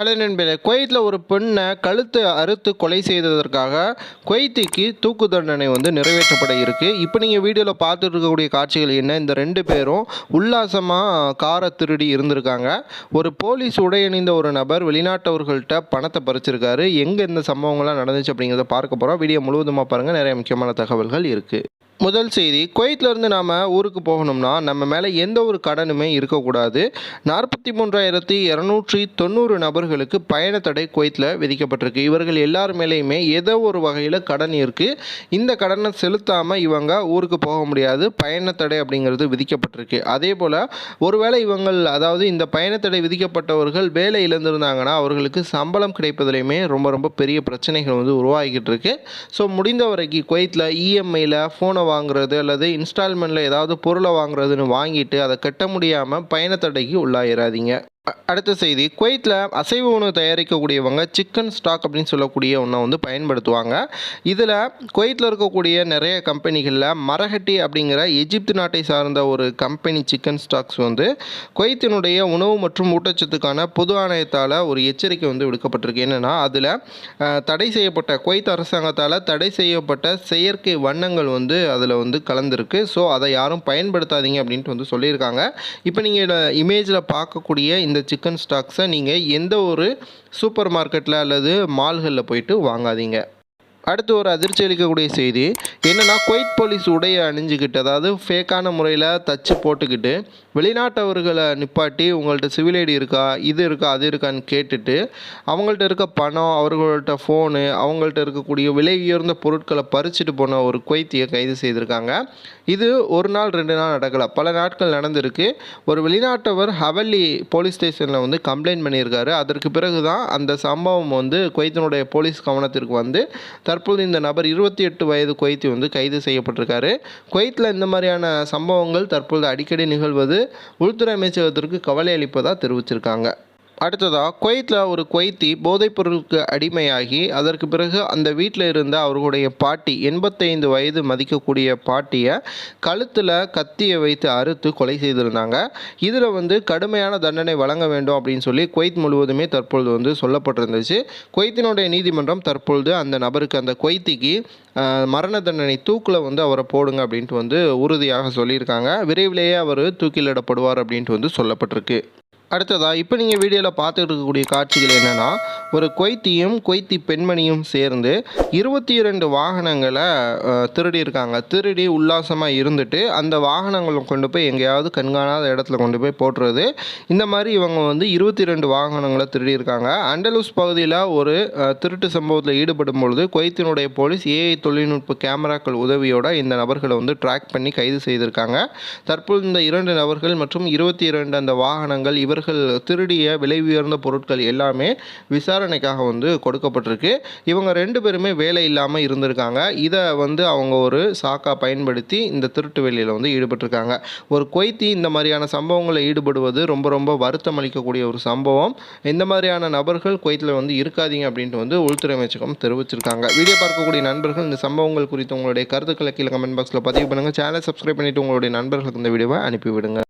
Hello நண்பர்களே குவைத்தில் ஒரு பெண்ணை கழுத்தை அறுத்து கொலை செய்ததற்காக குவைத்திக்கு தூக்கு தண்டனை வந்து நிறைவேற்றப்பட இருக்கு. இப்போ நீங்கள் வீடியோவில் பார்த்துட்டு இருக்கக்கூடிய காட்சிகள் என்ன? இந்த ரெண்டு பேரும் உல்லாசமாக காரை திருடி இருந்திருக்காங்க. ஒரு போலீஸ் உடையணிந்த ஒரு நபர் வெளிநாட்டவர்கள்ட்ட பணத்தை பறிச்சிருக்காரு. எங்கே இந்த சம்பவங்கள்லாம் நடந்துச்சு அப்படிங்கிறத பார்க்க போகிறோம் வீடியோ முழுவதுமாக பாருங்கள் நிறைய முக்கியமான தகவல்கள் இருக்குது முதல் செய்தி குவைத்திலேருந்து நாம் ஊருக்கு போகணும்னா நம்ம மேலே எந்த ஒரு கடனுமே இருக்கக்கூடாது. நாற்பத்தி மூன்றாயிரத்தி இரநூற்றி தொண்ணூறு நபர்களுக்கு பயண தடை குவைத்தில் விதிக்கப்பட்டிருக்கு. இவர்கள் எல்லார் மேலேயுமே ஏதோ ஒரு வகையில் கடன் இருக்குது இந்த கடனை செலுத்தாமல் இவங்க ஊருக்கு போக முடியாது. பயண தடை அப்படிங்கிறது விதிக்கப்பட்டிருக்கு. அதே போல் ஒருவேளை இவங்கள் அதாவது இந்த பயணத்தடை விதிக்கப்பட்டவர்கள் வேலை இழந்திருந்தாங்கன்னா அவர்களுக்கு சம்பளம் கிடைப்பதிலையுமே ரொம்ப ரொம்ப பெரிய பிரச்சனைகள் வந்து உருவாகிக்கிட்டு இருக்கு. ஸோ முடிந்த வரைக்கும் குவைத்தில் இஎம்ஐயில் ஃபோனை வாங்குறது அல்லது இன்ஸ்டால்மெண்ட்டில் ஏதாவது பொருளை வாங்குறதுன்னு வாங்கிட்டு அதை கட்ட முடியாமல் பயணத்தடைக்கு உள்ளாயிராதீங்க. அடுத்த செய்தி. குவைத்தில் அசைவ உணவு தயாரிக்கக்கூடியவங்க சிக்கன் ஸ்டாக் அப்படின்னு சொல்லக்கூடிய ஒன்றை வந்து பயன்படுத்துவாங்க. இதில் குவைத்தில் இருக்கக்கூடிய நிறைய கம்பெனிகளில் மரஹட்டி அப்படிங்கிற எஜிப்து நாட்டை சார்ந்த ஒரு கம்பெனி சிக்கன் ஸ்டாக்ஸ் வந்து குவைத்தினுடைய உணவு மற்றும் ஊட்டச்சத்துக்கான பொது ஆணையத்தால் ஒரு எச்சரிக்கை வந்து விடுக்கப்பட்டிருக்கு. என்னென்னா அதில் தடை செய்யப்பட்ட குவைத் அரசாங்கத்தால் தடை செய்யப்பட்ட செயற்கை வண்ணங்கள் வந்து அதில் வந்து கலந்துருக்கு. ஸோ அதை யாரும் பயன்படுத்தாதீங்க அப்படின்ட்டு வந்து சொல்லியிருக்காங்க. இப்போ நீங்கள் இமேஜில் பார்க்கக்கூடிய இந்த சிக்கன் ஸ்டாக்ஸை நீங்கள் எந்த ஒரு சூப்பர் மார்க்கெட்டில் அல்லது மால்களில் போயிட்டு வாங்காதீங்க. அடுத்து ஒரு அதிர்ச்சி அளிக்கக்கூடிய செய்தி. என்னென்னா குவைத் போலீஸ் உடையை அணிஞ்சிக்கிட்டு அதாவது ஃபேக்கான முறையில் தச்சு போட்டுக்கிட்டு வெளிநாட்டவர்களை நிப்பாட்டி உங்கள்கிட்ட சிவில் ஐடி இருக்கா? இது இருக்கா? அது இருக்கான்னு கேட்டுட்டு அவங்கள்ட்ட இருக்க பணம் அவர்கள்ட்ட ஃபோனு அவங்கள்ட்ட இருக்கக்கூடிய விலை உயர்ந்த பொருட்களை பறிச்சுட்டு போன ஒரு குவைத்தியை கைது செய்திருக்காங்க. இது ஒரு நாள் ரெண்டு நாள் நடக்கலை. பல நாட்கள் நடந்திருக்கு. ஒரு வெளிநாட்டவர் ஹவல்லி போலீஸ் ஸ்டேஷனில் வந்து கம்ப்ளைண்ட் பண்ணியிருக்காரு. அதற்கு பிறகு தான் அந்த சம்பவம் வந்து குவைத்தினுடைய போலீஸ் கவனத்திற்கு வந்து தற்போது இந்த நபர் இருபத்தி எட்டு வயது குவைத்தி வந்து கைது செய்யப்பட்டிருக்காரு. குவைத்தில் இந்த மாதிரியான சம்பவங்கள் தற்பொழுது அடிக்கடி நிகழ்வது உள்துறை அமைச்சகத்திற்கு கவலை அளிப்பதாக தெரிவிச்சிருக்காங்க. அடுத்ததாக குவைத்தில் ஒரு குவைத்தி போதைப் பொருளுக்கு அடிமையாகி அதற்கு பிறகு அந்த வீட்டில் இருந்த அவர்களுடைய பாட்டி எண்பத்தைந்து வயது மதிக்கக்கூடிய பாட்டியை கழுத்தில் கத்தியை வைத்து அறுத்து கொலை செய்திருந்தாங்க. இதில் வந்து கடுமையான தண்டனை வழங்க வேண்டும் அப்படின்னு சொல்லி குவைத் முழுவதுமே தற்பொழுது வந்து சொல்லப்பட்டிருந்துச்சு. குவைத்தினுடைய நீதிமன்றம் தற்பொழுது அந்த நபருக்கு அந்த குவைத்திக்கு மரண தண்டனை தூக்கில் வந்து அவரை போடுங்க அப்படின்ட்டு வந்து உறுதியாக சொல்லியிருக்காங்க. விரைவிலேயே அவர் தூக்கிலிடப்படுவார் அப்படின்ட்டு வந்து சொல்லப்பட்டிருக்கு. அடுத்ததாக இப்போ நீங்கள் வீடியோவில் பார்த்துட்டு இருக்கக்கூடிய காட்சிகள் என்னென்னா ஒரு கொய்த்தியும் கொய்த்தி பெண்மணியும் சேர்ந்து இருபத்தி இரண்டு வாகனங்களை திருடி திருடியிருக்காங்க திருடி உல்லாசமாக இருந்துட்டு அந்த வாகனங்களை கொண்டு போய் எங்கேயாவது கண்காணாத இடத்துல கொண்டு போய் போட்டுறது. இந்த மாதிரி இவங்க வந்து இருபத்தி ரெண்டு வாகனங்களை திருடியிருக்காங்க அண்டலூஸ் பகுதியில் ஒரு திருட்டு சம்பவத்தில் ஈடுபடும் பொழுது கொய்த்தினுடைய போலீஸ் ஏஐ தொழில்நுட்ப கேமராக்கள் உதவியோட இந்த நபர்களை வந்து ட்ராக் பண்ணி கைது செய்திருக்காங்க. தற்போது இந்த இரண்டு நபர்கள் மற்றும் இருபத்தி இரண்டு அந்த வாகனங்கள் இவர்கள் திருடிய விலை உயர்ந்த பொருட்கள் எல்லாமே விசாரணைக்காக வந்து கொடுக்கப்பட்டிருக்கு. இவங்க ரெண்டு பேருமே வேலை இல்லாமல் இருந்திருக்காங்க. இதை வந்து அவங்க ஒரு சாக்கா பயன்படுத்தி இந்த திருட்டு வேலையில் வந்து ஈடுபட்டிருக்காங்க. ஒரு கொய்த்தி இந்த மாதிரியான சம்பவங்களில் ஈடுபடுவது ரொம்ப ரொம்ப வருத்தம் அளிக்கக்கூடிய ஒரு சம்பவம். இந்த மாதிரியான நபர்கள் குவைத்தில் வந்து இருக்காதீங்க அப்படின்ட்டு வந்து உள்துறை அமைச்சகம் தெரிவிச்சிருக்காங்க. வீடியோ பார்க்கக்கூடிய நண்பர்கள் இந்த சம்பவங்கள் குறித்து உங்களுடைய கருத்துக்களை கீழே கமெண்ட் பாக்ஸில் பதிவு பண்ணுங்கள் சேனல் சப்ஸ்கிரைப் பண்ணிவிட்டு உங்களுடைய நண்பர்களுக்கு இந்த வீடியோவை அனுப்பிவிடுங்க.